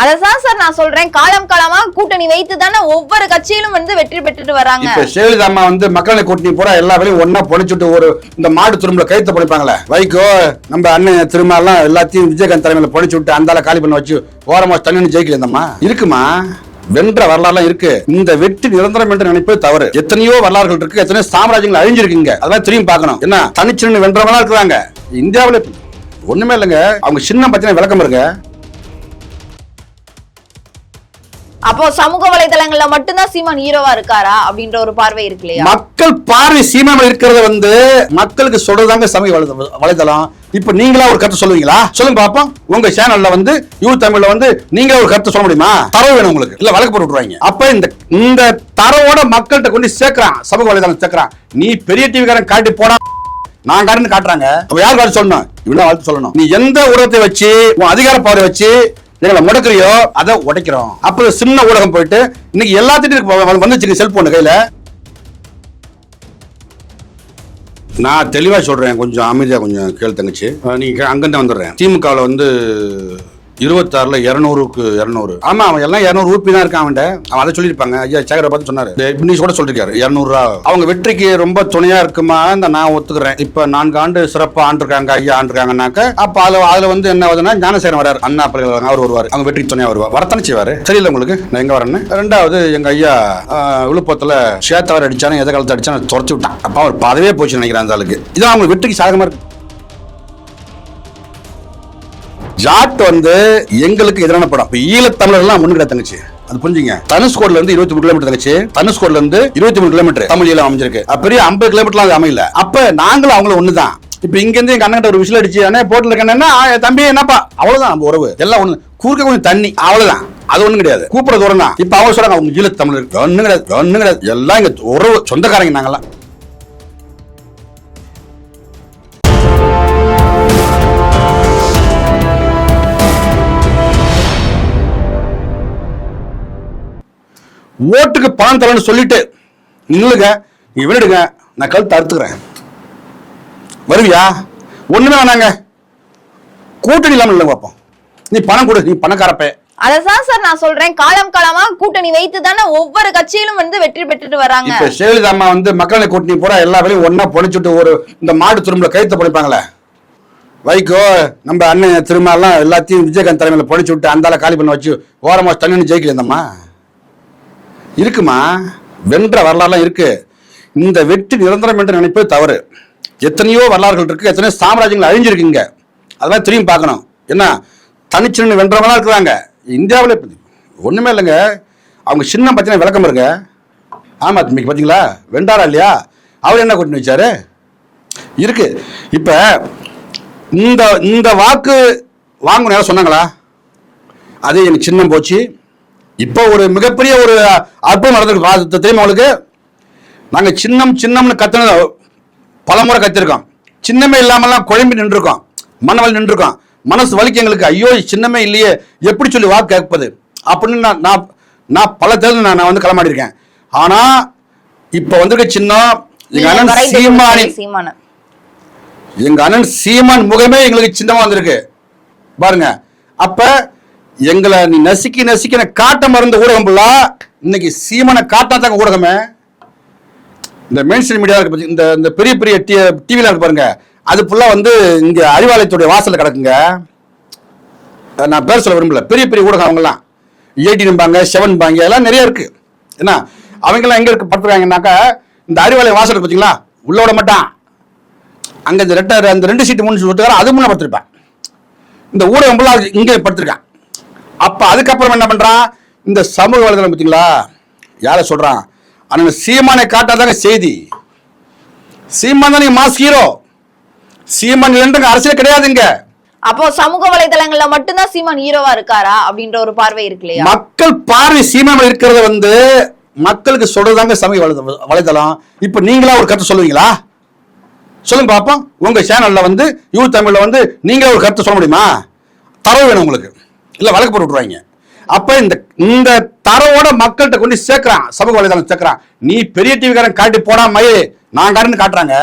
அதான் சார் நான் சொல்றேன். காலம் காலமா கூட்டணி வைத்து தானே ஒவ்வொரு கட்சியிலும் வந்து வெற்றி பெற்றுட்டு வராங்க. இப்ப ஜெயலலிதா அம்மா வந்து மக்களை கூட்டணி பூரா எல்லா வேலையும் ஒன்னா பொழைச்சிட்டு ஒரு இந்த மாடு திரும்பல கைத்து பொழைப்பாங்களே? வைகோ நம்ம அண்ணன் திருமாலாம் எல்லாத்தையும் விஜயகாந்த் தலைமையில பொழைச்சு விட்டு அந்தால காலி பண்ண வச்சு ஓரமா தண்ணி ஜெயிக்கல இருக்குமா? வென்ற வரலாறுலாம் இருக்கு. இந்த வெற்றி நிரந்தரம் என்று நினைப்பது தவறு. எத்தனையோ வரலாறுகள் இருக்கு. எத்தனையோ சாம்ராஜ்யங்கள் அழிஞ்சிருக்குங்க. அதெல்லாம் திரும்பி பார்க்கணும். என்ன? தனிச்சின்னு வென்றவங்களா இருக்கிறாங்க. இந்தியாவில் ஒண்ணுமே இல்லைங்க. அவங்க சின்ன பத்தின விளக்கம் இருக்கு. அப்போ சமூக வலைதளங்கள்ல மட்டும்தான் சீமான் ஹீரோவா இருக்காரா அப்படின்ற ஒரு பார்வை இருக்கு இல்லையா? மக்கள் பார்வை சீமான் இருக்கிறது வந்து மக்களுக்கு சொல்றதாங்க சமூக வலைதளம். இப்ப நீங்களா ஒரு கருத்து சொல்லுவீங்களா? சொல்லுங்க பாப்போம் உங்க சேனல்ல வந்து யூ தமிழ்ல வந்து நீங்க ஒரு கருத்து சொல்ல முடியுமா? தரவு வேணும் உங்களுக்கு. இல்ல வழக்கு போட்டு அப்ப இந்த இந்த தரவோட மக்கள்கிட்ட கொண்டு சேர்க்கிறான். சமூக வலைதளம் சேர்க்கிறான். நீ பெரிய டிவிக்காரன் காட்டி போடா. நான் காட்டுன்னு காட்டுறாங்க. அப்ப யார் காட்டு சொல்லணும்? இவ்வளவு வாழ்த்து சொல்லணும். நீ எந்த உரத்தை வச்சு உன் அதிகார பவரை வச்சு எங்களை முடக்கிறியோ அதை உடைக்கிறோம். அப்புறம் சின்ன ஊடகம் போயிட்டு இன்னைக்கு எல்லாத்திட்டும் வந்துச்சு செல்போன் கையில. நான் தெளிவா சொல்றேன் கொஞ்சம் அமைதியா கொஞ்சம் கேள் தங்கச்சி. நீங்கள் நீங்க அங்கிருந்து வந்துடுறேன். திமுகவில் வந்து இருபத்தாறுல இருநூறுக்கு இருநூறு. ஆமா அவன் எல்லாம் இருநூறு ஊப்பி தான் இருக்கான் அவன்கிட்ட. அவன் அதை சொல்லியிருப்பாங்க. ஐயா சேகரை பார்த்து சொன்னாரு. நீ கூட சொல்லிருக்காரு இருநூறுவா அவங்க வெற்றிக்கு ரொம்ப துணையா இருக்குமா? இந்த நான் ஒத்துக்கிறேன். இப்ப நான்கு ஆண்டு சிறப்பா ஆண்டிருக்காங்க ஐயா ஆண்டிருக்காங்கனாக்க அப்ப அதுல அதுல வந்து என்ன ஆகுதுன்னா ஞானசேரன் வராரு அண்ணா பிள்ளைகள் அவர் வருவார். அவங்க வெற்றிக்கு துணையா வருவார். வரத்தானே செய்வாரு? தெரியல உங்களுக்கு? நான் எங்க வரேன்னு? ரெண்டாவது எங்க ஐயா விழுப்புரத்துல சேத்தவர் அடிச்சானு எதை காலத்தை அடிச்சானு துரத்தி விட்டான். அப்ப அவர் பதவியே போச்சு நினைக்கிறேன் அந்த ஆளுக்கு. இதான் அவங்க வெற்றிக்கு சாதகமா இருக்கு. ஜாட் வந்து எங்களுக்கு எதிரான படம். இப்ப ஈழத்தமிழர்லாம் முன்னிட தங்கச்சி. அது புரிஞ்சுங்க. தனுஷ்கோட்ல இருந்து இருபத்தி மூணு கிலோமீட்டர் தங்கச்சி. தனுஷ்கோட்ல இருந்து இருபத்தி மூணு கிலோமீட்டர் தமிழ் அமைஞ்சிருக்கு. பெரிய ஐம்பது கிலோமீட்டர்லாம் அது அமையல. அப்ப நாங்களும் அவங்களும் ஒண்ணுதான். இப்ப இங்க இருந்து எங்க அண்ணன் ஒரு விசில் அடிச்சு அண்ணே போட்டுல இருக்கேன்னா தம்பி என்னப்பா? அவ்வளவுதான் நம்ம உறவு. எல்லாம் ஒண்ணு. கூர்க்க கொஞ்சம் தண்ணி அவ்வளவுதான். அது ஒண்ணும் கிடையாது. கூப்பிட தூரம் தான். இப்ப அவங்க சொல்றாங்க அவங்க ஈழத்தமிழர் ஒண்ணும் கிடையாது ஒண்ணும் கிடையாது எல்லாம் இங்க உறவு. சொந்தக்காரங்க நாங்களாம் ஓட்டுக்கு பணம் தரேன்னு சொல்லிட்டு நில்லுங்க. நீ விடுங்க நான் கழுத்து அறுத்துக்கிறேன். வருவியா? ஒண்ணுமே வேணாங்க. கூட்டணி இல்லாமல் இல்லை பார்ப்போம் நீ பணம் கொடு. நீ பணக்காரப்பே. அததான் சார் நான் சொல்றேன். காலம் காலமா கூட்டணி வைத்து தானே ஒவ்வொரு கட்சியிலும் வந்து வெற்றி பெற்றுட்டு வராங்க. இப்ப ஜெயலலிதா அம்மா வந்து மக்களை கூட்டணி பூரா எல்லா வேலையும் ஒண்ணா பொழைச்சிட்டு ஒரு இந்த மாடு திரும்பல கைத்த பொழைப்பாங்களே வைகோ நம்ம அண்ணன் திருமாலாம் எல்லாத்தையும் விஜயகாந்த் தலைமையில பொழைச்சு விட்டு அந்தால காலி பண்ண வச்சு ஓரமா தண்ணி ஜெயிக்கல இந்தம்மா இருக்குமா? வென்ற வரலாறுலாம் இருக்கு. இந்த வெற்றி நிரந்தரம் என்று நினைப்பது தவறு. எத்தனையோ வரலாறுகள் இருக்கு. எத்தனையோ சாம்ராஜ்யங்கள் அழிஞ்சிருக்குங்க அதெல்லாம் திரும்பி பார்க்கணும். என்ன? தனிச்சின்னு வென்றவங்களாம் இருக்கிறாங்க. இந்தியாவில் ஒன்றுமே இல்லைங்க. அவங்க சின்ன பார்த்தீங்கன்னா விளக்கம் இருங்க ஆமா இன்னைக்கு பார்த்தீங்களா வெண்டாரா இல்லையா? அவர் என்ன கொண்டு வச்சாரு? இருக்கு. இப்போ இந்த இந்த வாக்கு வாங்கணும் யாரும் சொன்னாங்களா? அது எனக்கு சின்னம் போச்சு. இப்போ ஒரு மிகப்பெரிய ஒரு அற்புதம் நடந்திருக்கு அது தெரியுமா உங்களுக்கு? நாங்க சின்னம் சின்னம்னு கத்துனது பல முறை கத்திருக்கோம். சின்னமே இல்லாமலாம் குழம்பி நின்றுருக்கோம். மனவல் நின்றுருக்கோம். மனசு வலிக்கு எங்களுக்கு ஐயோ சின்னமே இல்லையே எப்படி சொல்லி வாக்கு கேட்பது? அப்படின்னு நான் நான் நான் பல தேர்தல் நான் நான் வந்து களமாடி இருக்கேன் ஆனா இப்ப வந்திருக்க சின்னம் எங்க நீங்க அண்ணன் சீமான எங்க அண்ணன் சீமான் முகமே எங்களுக்கு சின்னமா வந்திருக்கு. பாருங்க. அப்ப எங்களை நீ நசுக்கி நசுக்கின காட்ட மறந்த ஊடகம் ஃபுல்லா இன்னைக்கு சீமானை காட்டாதாங்க ஊடகமே. இந்த மெயின்ஸ்ட்ரீம் மீடியா இருக்கு இந்த இந்த பெரிய பெரிய டிவில இருக்கு பாருங்க. அது ஃபுல்லாக வந்து இங்கே அறிவாலயத்துடைய வாசலில் கிடக்குங்க. நான் பேர் சொல்ல விரும்பல பெரிய பெரிய ஊடகம் அவங்கலாம் ஏடின்பாங்க செவன் பாங்க எல்லாம் நிறைய இருக்கு. என்ன? அவங்கெல்லாம் எங்கே இருக்கு படுத்துறாங்கன்னாக்கா இந்த அறிவாலய வாசல் இருக்கு பாத்தீங்களா? உள்ள விட மாட்டான். அங்கே இந்த ரெட்ட அந்த ரெண்டு சீட்டு மூணு சீட்டு அது முன்னே படுத்திருப்பேன். இந்த ஊடகம் ஃபுல்லாக இங்கே படுத்திருக்கான். அப்ப அதுக்கப்புறம் என்ன பண்றான் இந்த சமூக வலைதளம் பார்த்தீங்களா யாரை சொல்றான்? அண்ணன் சீமானை காட்டாதாங்க செய்தி. சீமான் தான் மாஸ் ஹீரோ சீமான் அரசியல் கிடையாதுங்க. அப்போ சமூக வலைதளங்கள்ல மட்டும்தான் சீமான் ஹீரோவா இருக்காரா அப்படின்ற ஒரு பார்வை இருக்கு இல்லையா? மக்கள் பார்வை சீமான் இருக்கிறத வந்து மக்களுக்கு சொல்றதாங்க சமூக வலைத- வலைதளம். இப்ப நீங்களா ஒரு கருத்து சொல்லுவீங்களா? சொல்லுங்க பாப்போம். உங்க சேனல்ல வந்து யூ தமிழ்ல வந்து நீங்களே ஒரு கருத்து சொல்ல முடியுமா? தரவு வேணும் உங்களுக்கு. இல்லை வழக்கு போட்டு விட்டுருவாங்க. அப்போ இந்த இந்த தரவோட மக்கள்கிட்ட கொண்டு சேர்க்குறான். சமூக வலைதளம் சேர்க்குறான். நீ பெரிய டிவிக்காரன் காட்டி போடா மயே நான் காட்டுன்னு காட்டுறாங்க.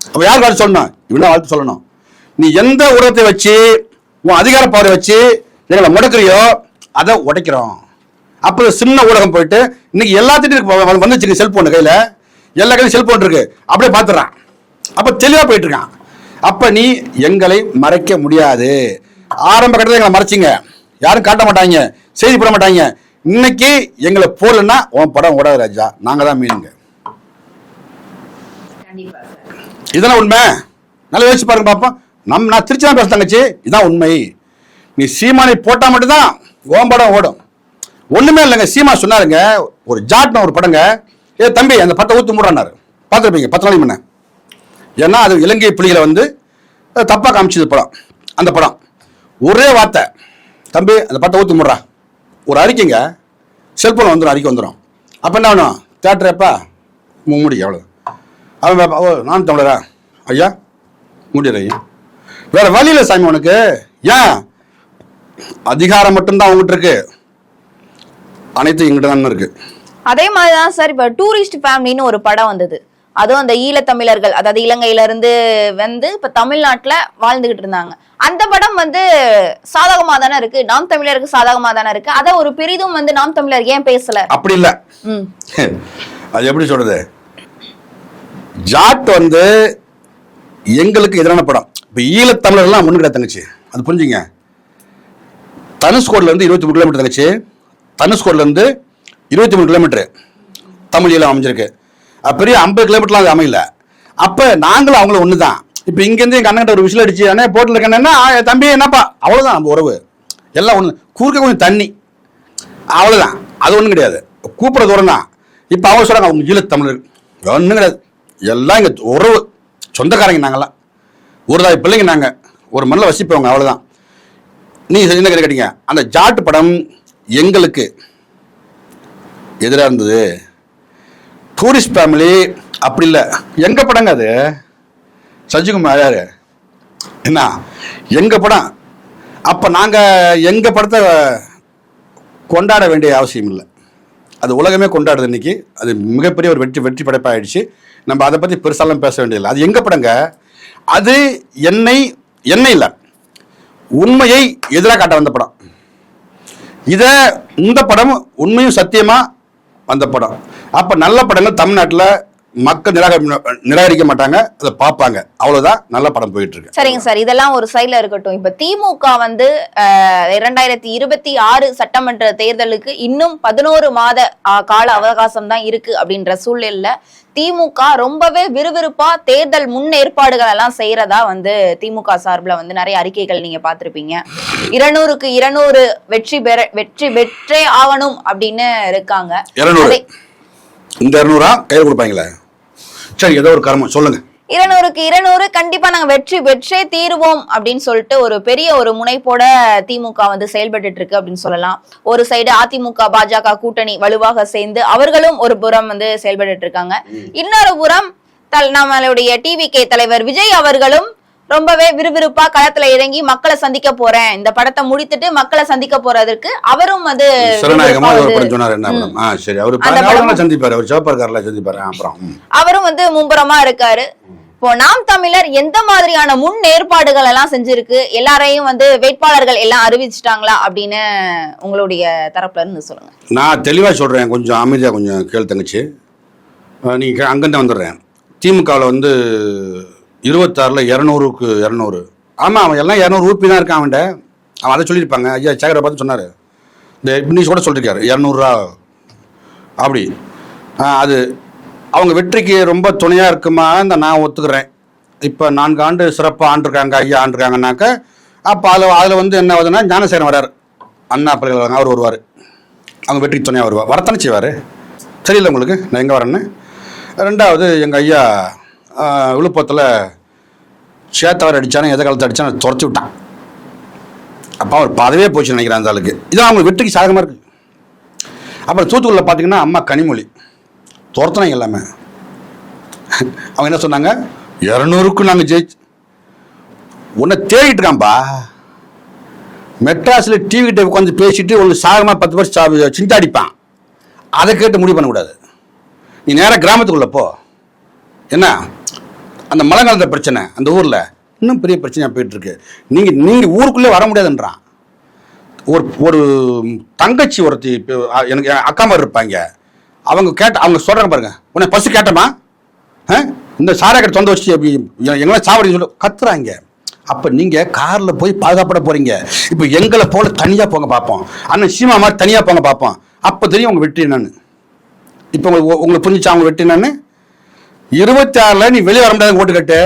அப்போ யார் காட்டு சொல்லணும்? இவ்வளோ வாழ்த்து சொல்லணும். நீ எந்த ஊடகத்தை வச்சு உன் அதிகார பவரை வச்சு எங்களை முடக்கிறியோ அதை உடைக்கிறோம். அப்போ சின்ன ஊடகம் போயிட்டு இன்னைக்கு எல்லாத்திட்டும் வந்துச்சுங்க செல்போன் கையில். எல்லா கையிலும் செல்போன் இருக்கு. அப்படியே பார்த்துறான் அப்போ தெளிவாக போயிட்டு இருக்கான். அப்போ நீ எங்களை மறைக்க முடியாது. ஆரம்ப கட்டத்தில் எங்களை மறைச்சிங்க. யாரும் காட்ட மாட்டாங்க செய்தி போட மாட்டாங்க. இன்னைக்கு எங்களை போடலன்னா உன் படம் ஓடாது ராஜா. நாங்கள் தான் மீனுங்க. இதெல்லாம் உண்மை? நல்லா யோசிச்சு பாருங்க பாப்போம். நம் நான் திருச்சி தான் பேச தங்கச்சி. இதான் உண்மை. நீ சீமானை போட்டா மட்டும்தான் ஓம் படம் ஓடும். ஒண்ணுமே இல்லைங்க. சீமா சொன்னாருங்க ஒரு ஜாட்னு ஒரு படங்க. ஏ தம்பி அந்த பட்டை ஊத்து மூடுறாரு பார்த்துருப்பீங்க பத்து நாளைக்கு முன்ன. ஏன்னா அது இலங்கை புலிகளை வந்து தப்பாக காமிச்சது படம். அந்த படம். ஒரே வார்த்தை. தம்பி அந்த பட்டை ஊற்று முடுறா. ஒரு அறிக்கைங்க செல்போன் வந்துடும் அறிக்கை வந்துடும் அப்போ என்ன வேணும் தேட்டர் எப்பா? மூடி எவ்வளோ அவன் ஓ நான் தமிழரா? ஐயா முடியல ஐயா வேற வழி இல்லை சாமி உனக்கு. ஏன்? அதிகாரம் மட்டும்தான் அவங்ககிட்ட இருக்கு. அனைத்தும் எங்கிட்ட தான் இருக்கு. அதே மாதிரிதான் சார் இப்போ டூரிஸ்ட் ஃபேமிலின்னு ஒரு படம் வந்தது. அதுவும் அந்த ஈழத்தமிழர்கள் அதாவது இலங்கையில இருந்து வந்து இப்போ தமிழ்நாட்டில் வாழ்ந்துகிட்டு இருந்தாங்க. அந்த படம் வந்து சாதகமா தானே இருக்கு? நாம் தமிழருக்கு சாதகமா தானே இருக்கு? அத ஒரு பெரிதும் வந்து நாம் தமிழர் ஏன் பேசல? அப்படி இல்லை. அது எப்படி சொல்றது? ஜாட் வந்து எங்களுக்கு எதிரான படம். இப்போ ஈழத்தமிழர்லாம் முன்னு கிடையாது தங்கச்சி. அது புரிஞ்சுங்க. தனுஷ்கோட்ல இருந்து இருபத்தி மூணு கிலோமீட்டர் தங்கச்சி. தனுஷ்கோட்ல இருந்து இருபத்தி மூணு கிலோமீட்டர் தமிழ் ஈழம் அமைஞ்சிருக்கு. பெரிய ஐம்பது கிலோமீட்டர்லாம் அது அமையல. அப்போ நாங்களும் அவங்களும் ஒன்று தான் இப்போ இங்கேருந்து எங்கள் அண்ணன் ஒரு விசில் அடிச்சு அண்ணே போட்டில் இருக்கேன்னா தம்பி என்னப்பா? அவ்வளோதான் நம்ம உறவு. எல்லாம் ஒன்று குறுக்க கொஞ்சம் தண்ணி. அவ்வளோதான் அது ஒன்றும் கிடையாது. கூப்பிட தூரம் தான் இப்போ அவங்க சொல்கிறாங்க அவங்க ஈழத்தமிழர் ஒன்றும் கிடையாது. எல்லாம் இங்கே உறவு. சொந்தக்காரங்க நாங்கள்லாம் ஒரு தாய் பிள்ளைங்க நாங்கள் ஒரு மண்ணில் வசிப்பவங்க அவ்வளோதான் நீ என்ன கேட்டீங்க? அந்த ஜாட்டு படம் எங்களுக்கு எதிராக இருந்தது. டூரிஸ்ட் ஃபேமிலி அப்படி இல்லை. எங்கள் படங்க அது? சஜிகுமார் யார்? என்ன? எங்கள் படம்? அப்போ நாங்கள் எங்கள் படத்தை கொண்டாட வேண்டிய அவசியம் இல்லை. அது உலகமே கொண்டாடுது இன்னைக்கு. அது மிகப்பெரிய ஒரு வெற்றி வெற்றி படைப்பாயிடுச்சு. நம்ம அதை பற்றி பெருசாலாம் பேச வேண்டியதில்லை. அது எங்க படங்க? அது என்னை என்னை இல்லை. உண்மையை எதிராக காட்ட வந்த படம். இதை இந்த படம் உண்மையும் சத்தியமா வந்த படம். அப்போ நல்ல படங்கள் தமிழ்நாட்டில் மக்கள் நிராக நிராகரிக்க மாட்டாங்க அதை பார்ப்பாங்க. அவ்வளோதான் நல்ல படம் போயிட்டு இருக்கு சரிங்க சார். இதெல்லாம் ஒரு சைடுல இருக்கட்டும். இப்ப திமுக வந்து இரண்டாயிரத்தி இருபத்தி ஆறு சட்டமன்ற தேர்தலுக்கு இன்னும் பதினோரு மாத கால அவகாசம் தான் இருக்கு அப்படின்ற சூழ்நிலையில திமுக ரொம்பவே விறுவிறுப்பா தேர்தல் முன்னேற்பாடுகள் எல்லாம் செய்யறதா வந்து திமுக சார்பில் வந்து நிறைய அறிக்கைகள் நீங்க பார்த்திருப்பீங்க. இருநூறுக்கு இருநூறு வெற்றி பெற வெற்றி பெற்றே ஆகணும் அப்படின்னு இருக்காங்க. இந்த இரநூறா கையில் கொடுப்பாங்களே? சரி ஏதோ ஒரு கர்மம். சொல்லுங்க. இருநூறுக்கு இருநூறு கண்டிப்பா நாங்க வெற்றி பெற்றே தீருவோம் அப்படின்னு சொல்லிட்டு ஒரு பெரிய ஒரு முனைப்போட திமுக வந்து செயல்பட்டு இருக்கு அப்படின்னு சொல்லலாம். ஒரு சைடு அதிமுக பாஜக கூட்டணி வலுவாக சேர்ந்து அவர்களும் ஒரு புறம் வந்து செயல்பட்டு இருக்காங்க இன்னொரு புறம் தல் நம்மளுடைய டிவிகே தலைவர் விஜய் அவர்களும் ரொம்பவே விறுவிறுப்பா களத்துல இறங்கி மக்களை சந்திக்க போறேன். இந்த படத்தை முடித்துட்டு மக்களை சந்திக்க போறதற்கு அவரும் வந்து. அவரும் வந்து மும்புறமா இருக்காரு. இப்போ நாம் தமிழர் எந்த மாதிரியான முன் ஏற்பாடுகள் எல்லாம் செஞ்சிருக்கு? எல்லாரையும் வந்து வேட்பாளர்கள் எல்லாம் அறிவிச்சிட்டாங்களா அப்படின்னு உங்களுடைய தரப்புல இருந்து சொல்லுங்க. நான் தெளிவாக சொல்கிறேன் கொஞ்சம் அமைதியாக கொஞ்சம் கேள் தங்கச்சி. நீங்கள் அங்கேருந்து வந்துடுறேன். திமுகவில் வந்து இருபத்தாறில் இரநூறுக்கு இரநூறு. ஆமாம் அவன் எல்லாம் இரநூறு ஊப்பி தான் இருக்கான் அவன்கிட்ட. அவன் அதை சொல்லியிருப்பாங்க. ஐயா சேகரை பார்த்து சொன்னார். இந்த நீ கூட சொல்லியிருக்காரு இரநூறுவா அப்படி. அது அவங்க வெற்றிக்கு ரொம்ப துணையாக இருக்குமா? இந்த நான் ஒத்துக்கிறேன். இப்போ நான்கு ஆண்டு சிறப்பாக ஆண்டிருக்காங்க ஐயா ஆண்டிருக்காங்கனாக்க அப்போ அதில் அதில் வந்து என்ன ஆகுதுன்னா ஞானசேகரன் வரார். அண்ணா பல்கலைக்கழகம் அவர் வருவார். அவங்க வெற்றிக்கு துணையாக வருவார். வரத்தானே செய்வார்? சரியில்லை உங்களுக்கு? நான் எங்கே வரேன்னு? ரெண்டாவது எங்கள் ஐயா விழுப்புரத்தில் சேத்தவர் அடித்தானே எதை காலத்தை அடித்தானே துரத்தி விட்டான். அப்போ அவர் பதவியே போச்சு நினைக்கிறேன் அந்த ஆளுக்கு. இதான் அவங்க வெற்றிக்கு சாதகமாக இருக்குது அப்புறம் தூத்துக்குடியில் பார்த்தீங்கன்னா அம்மா கனிமொழி. துரத்துனாங்க எல்லாமே. அவங்க என்ன சொன்னாங்க? இரநூறுக்கும் நாங்கள் ஜெயிச்சு உன்னை தேடிட்டு இருக்கான்பா. மெட்ராஸில் டிவி கிட்ட உட்காந்து பேசிட்டு ஒன்று சாகமாக பத்து வருஷம் சிந்தா அடிப்பான். அதை கேட்டு முடிவு பண்ணக்கூடாது. நீ நேராக கிராமத்துக்குள்ளே போ. என்ன? அந்த மழைக்காலத்த பிரச்சனை அந்த ஊரில் இன்னும் பெரிய பிரச்சனையாக போயிட்டுருக்கு. நீங்கள் நீங்கள் ஊருக்குள்ளே வர முடியாதுன்றான். ஒரு ஒரு தங்கச்சி ஒருத்தி எனக்கு என் அக்கா மாதிரி இருப்பாங்க. அவங்க கேட்ட அவங்க சொல்கிறாங்க பாருங்க. உன்னை பஸ்ஸு கேட்டமா ஆ? இந்த சாரை கடை தொந்த வச்சு அப்படி எங்கெல்லாம் சாவடி சொல்லி கத்துறாங்க. அப்போ நீங்கள் காரில் போய் பாதுகாப்பட போகிறீங்க இப்போ எங்களை போல் தனியாக போங்க பார்ப்போம் அண்ணன் சீமா மாதிரி தனியாக போங்க பார்ப்போம் அப்போ தெரியும் உங்கள் வெற்றி என்னன்னு. இப்போ உங்களுக்கு உங்களுக்கு புரிஞ்சுச்சா அவங்க வெற்றி என்னன்னு? இருபத்தி ஆறுல நீ வெளியே வர முடியாது ஓட்டு கட்டு.